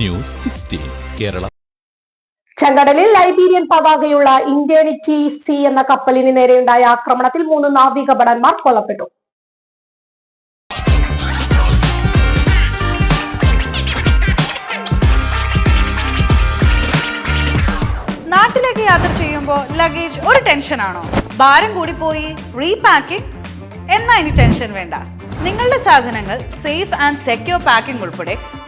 News sixteen Kerala. ചെങ്കടലിൽ Liberian പതാകയുള്ള ഇന്ത്യനിറ്റി C എന്ന കപ്പലിന് നേരെയുണ്ടായ ആക്രമണത്തിൽ മൂന്ന് നാവിക ഭടന്മാർ കൊല്ലപ്പെട്ടു. നാട്ടിലേക്ക് യാത്ര ചെയ്യുമ്പോൾ ലഗേജ് ഒരു ടെൻഷനാണോ? ഭാരം കൂടി പോയി റീപാക്കിംഗ് എന്നാ ഇനി ടെൻഷൻ വേണ്ട. നിങ്ങളുടെ സാധനങ്ങൾ സേഫ് ആൻഡ് സെക്യൂർ പാക്കിംഗ് ഉൾപ്പെടെ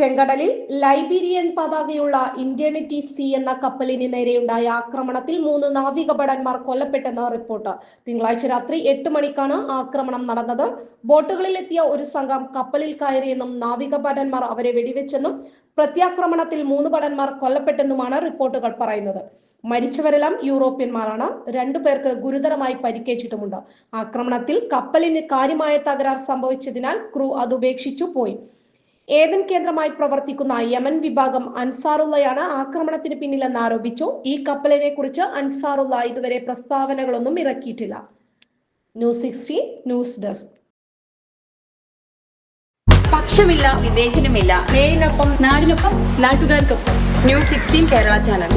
ചെങ്കടലിൽ ലൈബീരിയൻ പതാകയുള്ള ഇന്ത്യനിറ്റി സി എന്ന കപ്പലിന് നേരെയുണ്ടായ ആക്രമണത്തിൽ മൂന്ന് നാവിക ഭടന്മാർ കൊല്ലപ്പെട്ടെന്ന് റിപ്പോർട്ട്. തിങ്കളാഴ്ച രാത്രി എട്ട് മണിക്കാണ് ആക്രമണം നടന്നത്. ബോട്ടുകളിൽ എത്തിയ ഒരു സംഘം കപ്പലിൽ കയറിയെന്നും നാവിക ഭടന്മാർ അവരെ വെടിവെച്ചെന്നും പ്രത്യാക്രമണത്തിൽ മൂന്ന് ഭടന്മാർ കൊല്ലപ്പെട്ടെന്നുമാണ് റിപ്പോർട്ടുകൾ പറയുന്നത്. മരിച്ചവരെല്ലാം യൂറോപ്യന്മാരാണ്. രണ്ടു പേർക്ക് ഗുരുതരമായി പരിക്കേറ്റിട്ടുമുണ്ട്. ആക്രമണത്തിൽ കപ്പലിന് കാര്യമായ തകരാർ സംഭവിച്ചതിനാൽ ക്രൂ അത് ഉപേക്ഷിച്ചു പോയി. ഏതൻ കേന്ദ്രമായി പ്രവർത്തിക്കുന്ന യമൻ വിഭാഗം അൻസാറുള്ളയാണ് ആക്രമണത്തിന് പിന്നിലെന്ന് ആരോപിച്ചു. ഈ കപ്പലിനെ കുറിച്ച് അൻസാറുള്ള ഇതുവരെ പ്രസ്താവനകളൊന്നും ഇറക്കിയിട്ടില്ല. News sixteen news desk. പക്ഷമില്ല വിവേചനമില്ല. നേരിനൊപ്പം നാടിനൊപ്പം നാട്ടുകാർക്കൊപ്പം. News sixteen Kerala channel.